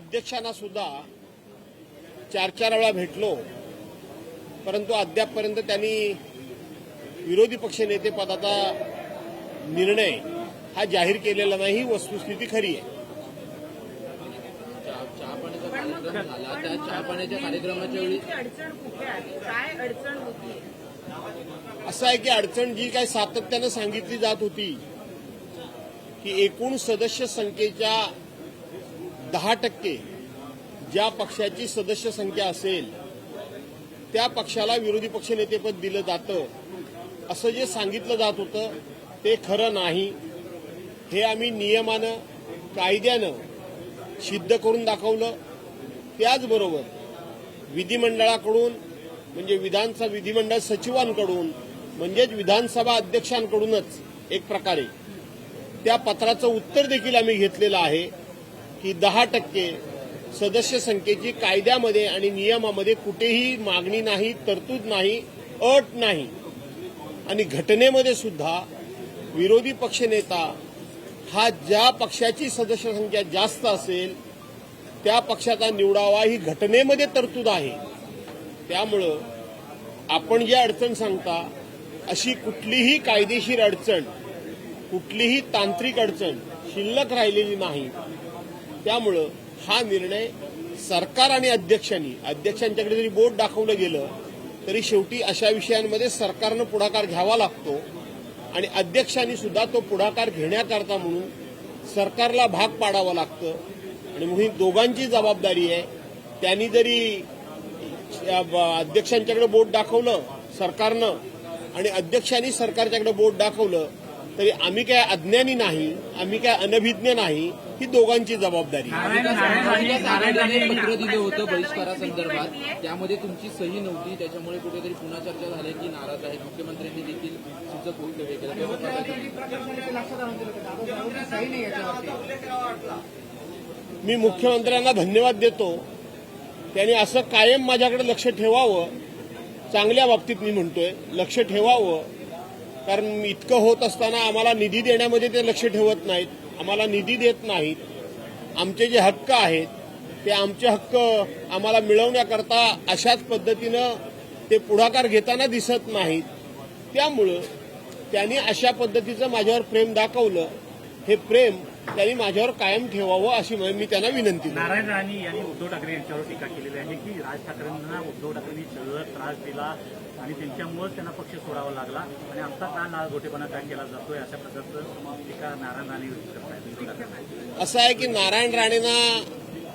अध्यक्षांना सुद्धा चार चार वेळा भेटलो. परंतु अद्यापपर्यंत त्यांनी विरोधी पक्षनेते पदाचा निर्णय हा जाहीर केलेला नाही. ही वस्तुस्थिती खरी आहे. असं आहे की अडचण जी काही सातत्यानं सांगितली जात होती की एकूण सदस्य संख्येच्या दहा टक्के ज्या पक्षाची सदस्य संख्या असेल त्या पक्षाला विरोधी पक्षनेतेपद दिलं जातं. असं जे सांगितलं जात होतं ते खरं नाही. हे आम्ही नियमानं कायद्यानं सिद्ध करून दाखवलं. त्याचबरोबर विधिमंडळाकडून म्हणजे विधानसभा विधिमंडळ सचिवांकडून म्हणजेच विधानसभा अध्यक्षांकडूनच एक प्रकारे त्या पत्राचं उत्तर देखील आम्ही घेतलेलं आहे. की दहा टक्के सदस्य संख्येची कायद्यामध्ये आणि नियमामध्ये कुठेही मागणी नाही तरतूद नाही अट नाही. आणि घटनेमध्ये सुद्धा विरोधी पक्षनेता हा ज्या पक्षाची सदस्य संख्या जास्त असेल त्या पक्षाचा निवडावा ही घटनेमध्ये तरतूद आहे. त्यामुळं आपण जी अडचण सांगता अशी कुठलीही कायदेशीर अडचण कुठलीही तांत्रिक अडचण शिल्लक राहिलेली नाही. त्यामुळं हा निर्णय सरकार आणि अध्यक्षांनी अध्यक्षांच्याकडे जरी बोट दाखवलं गेलं तरी शेवटी अशा विषयांमध्ये सरकारनं पुढाकार घ्यावा लागतो आणि अध्यक्षांनी सुद्धा तो पुढाकार घेण्याकरता म्हणून सरकारला भाग पाडावा लागतं. आणि म्हणून ही दोघांची जबाबदारी आहे. त्यांनी जरी अध्यक्षांच्याकडे बोट दाखवलं सरकारनं आणि अध्यक्षांनी सरकारच्याकडे बोट दाखवलं तरी आम्ही काय अज्ञानी नाही आम्ही काय अनभिज्ञ नाही ही दोघांची जबाबदारी. आहे. पत्र दिलं होतं बहिष्कारासंदर्भात त्यामध्ये तुमची सही नव्हती त्याच्यामुळे कुठेतरी पुन्हा चर्चा झाली की नाराज आहेत. मुख्यमंत्र्यांनी देखील सूचक वक्तव्य केलं. मी मुख्यमंत्र्यांना धन्यवाद देतो. त्यांनी असं कायम माझ्याकडे लक्ष ठेवावं. चांगल्या बाबतीत मी म्हणतोय लक्ष ठेवावं. कारण इतकं होत असताना आम्हाला निधी देण्यामध्ये ते लक्ष ठेवत नाहीत. आम्हाला निधी देत नाहीत. आमचे जे हक्क आहेत ते आमचे हक्क आम्हाला मिळवण्याकरता अशाच पद्धतीनं ते पुढाकार घेताना दिसत नाहीत. त्यामुळं त्यांनी अशा पद्धतीचं माझ्यावर प्रेम दाखवलं. हे प्रेम त्यांनी माझ्यावर कायम ठेवावं अशी मी त्यांना विनंती नारायण राणे यांनी उद्धव ठाकरे यांच्यावर टीका केलेली आहे की राज ठाकरेंना उद्धव ठाकरेंनी त्रास दिला. आणि त्यांच्यामुळेच त्यांना पक्ष सोडावा लागला. आणि आता का नाळगोटेपणा काय केला जातोय अशा प्रकारचं टीका नारायण राणे करतायत. असं आहे की नारायण राणेंना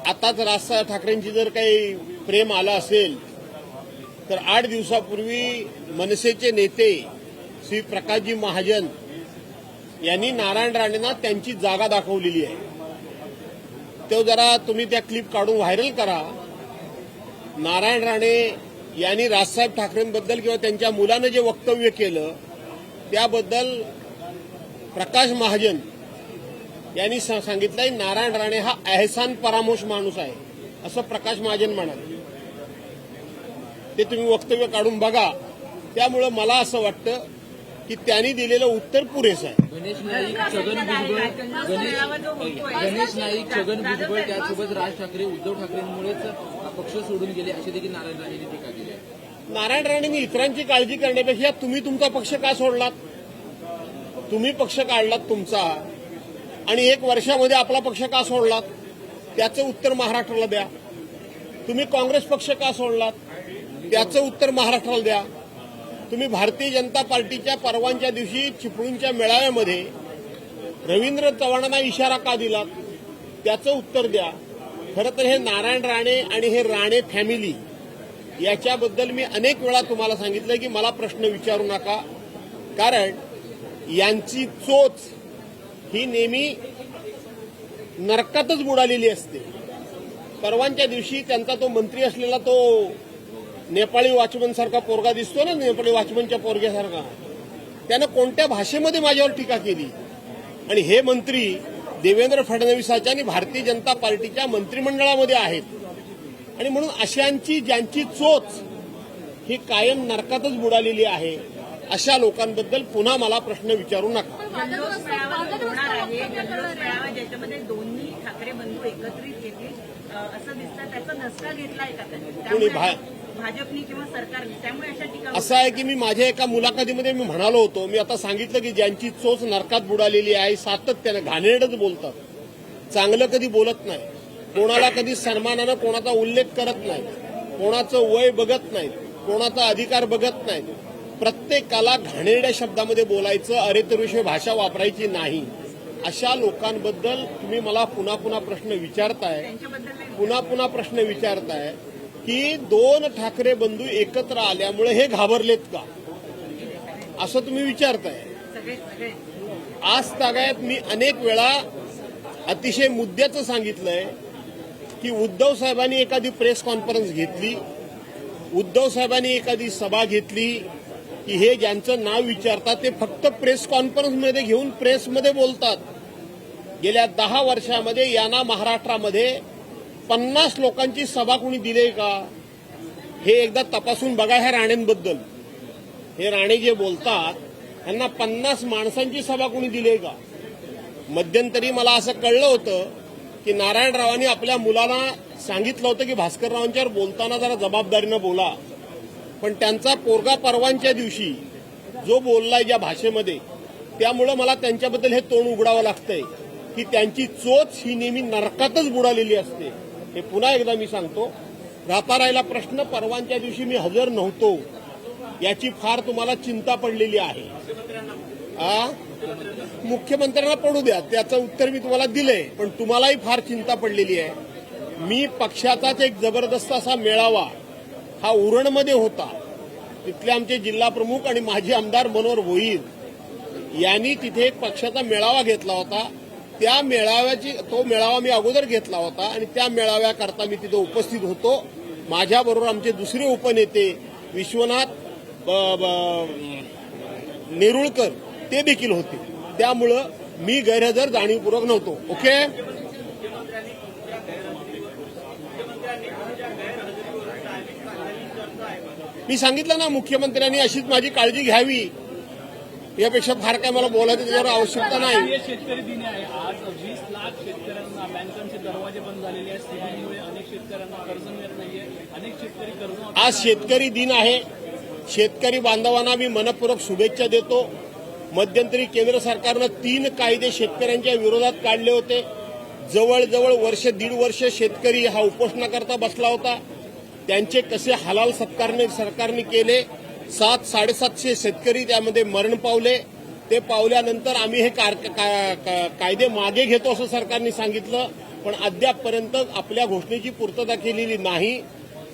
आताच राजसाहेब ठाकरेंची जर काही प्रेम आलं असेल तर आठ दिवसापूर्वी मनसेचे नेते श्री प्रकाशजी महाजन यांनी नारायण राणेंना त्यांची जागा दाखवलेली आहे. तो जरा तुम्ही त्या क्लिप काढून व्हायरल करा. नारायण राणे यांनी राजसाहेब ठाकरेंबद्दल किंवा त्यांच्या मुलानं जे वक्तव्य केलं त्याबद्दल प्रकाश महाजन यांनी सांगितलंय नारायण राणे हा एहसान परामोश माणूस आहे असं प्रकाश महाजन म्हणाले. ते तुम्ही वक्तव्य काढून बघा. त्यामुळं मला असं वाटतं की त्यांनी दिलेलं उत्तर पुरेसं आहे. गणेश नाईक छगन भुजबळ गणेश गणेश नाईक छगन भुजबळ त्यासोबत राज ठाकरे उद्धव ठाकरेंमुळेच पक्ष सोडून गेले अशी देखील नारायण राणेंनी टीका केली आहे. नारायण राणेंनी इतरांची काळजी करण्यापेक्षा तुम्ही तुमचा पक्ष का सोडलात? तुम्ही पक्ष काढलात तुमचा. आणि एक वर्षामध्ये आपला पक्ष का सोडलात? त्याचं उत्तर महाराष्ट्राला द्या. तुम्ही काँग्रेस पक्ष का सोडलात? त्याचं उत्तर महाराष्ट्राला द्या. तुम्ही भारतीय जनता पार्टीच्या परवांच्या दिवशी चिपळूणच्या मेळाव्यामध्ये रवींद्र चव्हाणांना इशारा का दिला? त्याचं उत्तर द्या. खरं तर हे नारायण राणे आणि हे राणे फॅमिली याच्याबद्दल मी अनेक वेळा तुम्हाला सांगितलं की मला प्रश्न विचारू नका. कारण यांची चोच ही नेहमी नरकातच बुडालेली असते. परवांच्या दिवशी त्यांचा तो मंत्री असलेला तो नेपाळी वॉचमन सारखा पोरगा दिसतो ना नेपाळी वॉचमनच्या पोरग्यासारखा. त्यानं कोणत्या भाषेमध्ये माझ्यावर टीका केली? आणि हे मंत्री देवेंद्र फडणवीसाच्या आणि भारतीय जनता पार्टीच्या मंत्रिमंडळामध्ये आहेत. आणि म्हणून अशांची ज्यांची चोच ही कायम नरकातच बुडालेली आहे अशा लोकांबद्दल पुन्हा मला प्रश्न विचारू नका. दोन्ही ठाकरे बंधू एकत्रित असं दिसतं त्याचा धसका घेतलाय का भाजपनी किंवा सरकारने त्यामुळे अशा असं आहे की मी माझ्या एका मुलाखतीमध्ये मी म्हणालो होतो मी आता सांगितलं की ज्यांची चोच नरकात बुडालेली आहे सातत्यानं घाणेरडच बोलतात. चांगलं कधी बोलत नाही. कोणाला कधी सन्मानानं कोणाचा उल्लेख करत नाही. कोणाचं वय बघत नाहीत कोणाचा अधिकार बघत नाहीत प्रत्येकाला घाणेरड्या शब्दामध्ये बोलायचं अरे तरुषे भाषा वापरायची नाही. अशा लोकांबद्दल तुम्ही मला पुन्हा पुन्हा प्रश्न विचारताय. नाही. पुन्हा पुन्हा प्रश्न विचारताय. की दोन ठाकरे बंधू एकत्र आल्यामुळे हे घाबरलेत का? असं तुम्ही विचारताय. आज तागायत मी अनेक वेळा अतिशय मुद्द्याचं सांगितलंय की उद्धव साहेबांनी एखादी प्रेस कॉन्फरन्स घेतली उद्धव साहेबांनी एखादी सभा घेतली की हे ज्यांचं नाव विचारतात ते फक्त प्रेस कॉन्फरन्समध्ये घेऊन प्रेसमध्ये बोलतात. गेल्या दहा वर्षामध्ये यांना महाराष्ट्रामध्ये पन्नास लोकांची सभा कोणी दिली का? हे एकदा तपासून बघा ह्या राणेंबद्दल. हे राणे जे बोलतात त्यांना पन्नास माणसांची सभा कोणी दिली का? मध्यंतरी मला असं कळलं होतं की नारायणरावांनी आपल्या मुलाला सांगितलं होतं की भास्कररावांच्यावर बोलताना जरा जबाबदारीनं बोला. पण त्यांचा पोरगा परवांच्या दिवशी जो बोललाय ज्या भाषेमध्ये त्यामुळं मला त्यांच्याबद्दल हे तोंड उघडावं लागतंय की त्यांची चोच ही नेहमी नरकातच बुडालेली असते. हे पुन्हा एकदा मी सांगतो व्यापारायला राहिला प्रश्न परवांच्या दिवशी मी हजर नव्हतो याची फार तुम्हाला चिंता पडलेली आहे. आ? मुख्यमंत्र्यांना पडू द्या त्याचं उत्तर मी तुम्हाला दिलंय पण तुम्हालाही फार चिंता पडलेली आहे. मी पक्षाचाच एक जबरदस्त असा मेळावा हा उरणमध्ये होता. तिथले आमचे जिल्हा प्रमुख आणि माजी आमदार मनोहर भोईर यांनी तिथे एक पक्षाचा मेळावा घेतला होता. त्या मेळाव्याची तो मेळावा मी अगोदर घेतला होता आणि त्या मेळाव्याकरता मी तिथे उपस्थित होतो. माझ्याबरोबर आमचे दुसरे उपनेते विश्वनाथ ब- ब- नेरुळकर ते देखील होते. त्यामुळं मी गैरहजर जाणीवपूर्वक नव्हतो. ओके? मी सांगितलं ना मुख्यमंत्र्यांनी अशीच माझी काळजी घ्यावी. यापेक्षा फार काय मला बोलायचं त्याच्यावर आवश्यकता नाही. शेतकरी दिन आहे. आज वीस लाख शेतकऱ्यांना बँकांचे दरवाजे बंद झालेले आहेत. सिबिलमुळे अनेक शेतकऱ्यांना कर्ज मिळत नाहीये. अनेक शेतकरी कर्ज आज शेतकरी दिन आहे. शेतकरी बांधवांना मी मनपूर्वक शुभेच्छा देतो. मध्यंतरी केंद्र सरकारनं तीन कायदे शेतकऱ्यांच्या विरोधात काढले होते. जवळजवळ वर्ष दीड वर्ष शेतकरी हा उपोषणाकरता बसला होता. त्यांचे कसे हलाल सत्कारने सरकारने केले? सात साडेसातशे शेतकरी त्यामध्ये मरण पावले. ते पावल्यानंतर आम्ही हे कार- कायदे मागे घेतो असं सरकारने सांगितलं. पण अद्यापपर्यंत आपल्या घोषणेची पूर्तता केलेली नाही.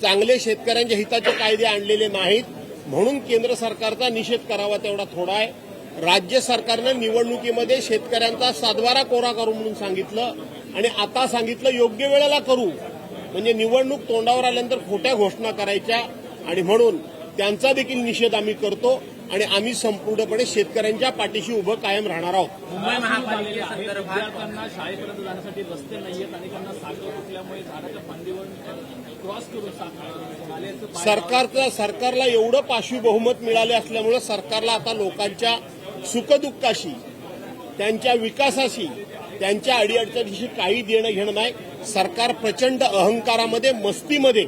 चांगले शेतकऱ्यांच्या हिताचे कायदे आणलेले नाहीत. म्हणून केंद्र सरकारचा निषेध करावा तेवढा थोडा आहे. राज्य सरकारनं निवडणुकीमध्ये शेतकऱ्यांचा सातबारा कोरा करू म्हणून सांगितलं. आणि आता सांगितलं योग्य वेळेला करू. म्हणजे निवडणूक तोंडावर आल्यानंतर खोट्या घोषणा करायच्या. आणि म्हणून त्यांचा देखील निषेध आम्ही करतो आणि आम्ही संपूर्णपणे शेतकऱ्यांच्या पाठीशी उभं कायम राहणार आहोत. मुंबई महापालिकेसंदर्भात शाळेपर्यंत जाण्यासाठी रस्ते नाहीयेत अनेकांना साखर फुटल्यामुळे झाडाच्या फांदीवर क्रॉस करून सरकारचं सरकारला एवढं पाशवी बहुमत मिळाले असल्यामुळे सरकारला आता लोकांच्या सुखदुःखाशी त्यांच्या विकासाशी त्यांच्या अडीअडचणीशी काही देणं घेणं नाही. सरकार प्रचंड अहंकारामध्ये मस्तीमध्ये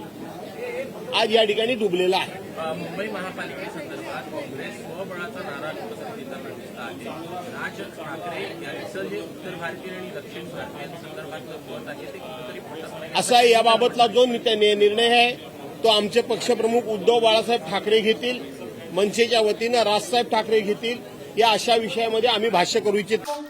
आज या ठिकाणी डुबलेलं आहे. मुंबई महापालिकेसंदर्भात काँग्रेस स्वबळाचा नारा लोकसभेत देताना आहे. राज ठाकरे यांचं जे उत्तर भारतीय आणि दक्षिण भारतीयांसंदर्भातलं मत आहे ते कुठेतरी पटत असा याबाबतला जो निर्णय आहे तो आमचे पक्षप्रमुख उद्धव बाळासाहेब ठाकरे घेतील मनसेच्या वतीनं राजसाहेब ठाकरे घेतील या अशा विषयामध्ये आम्ही भाष्य करू इच्छितो.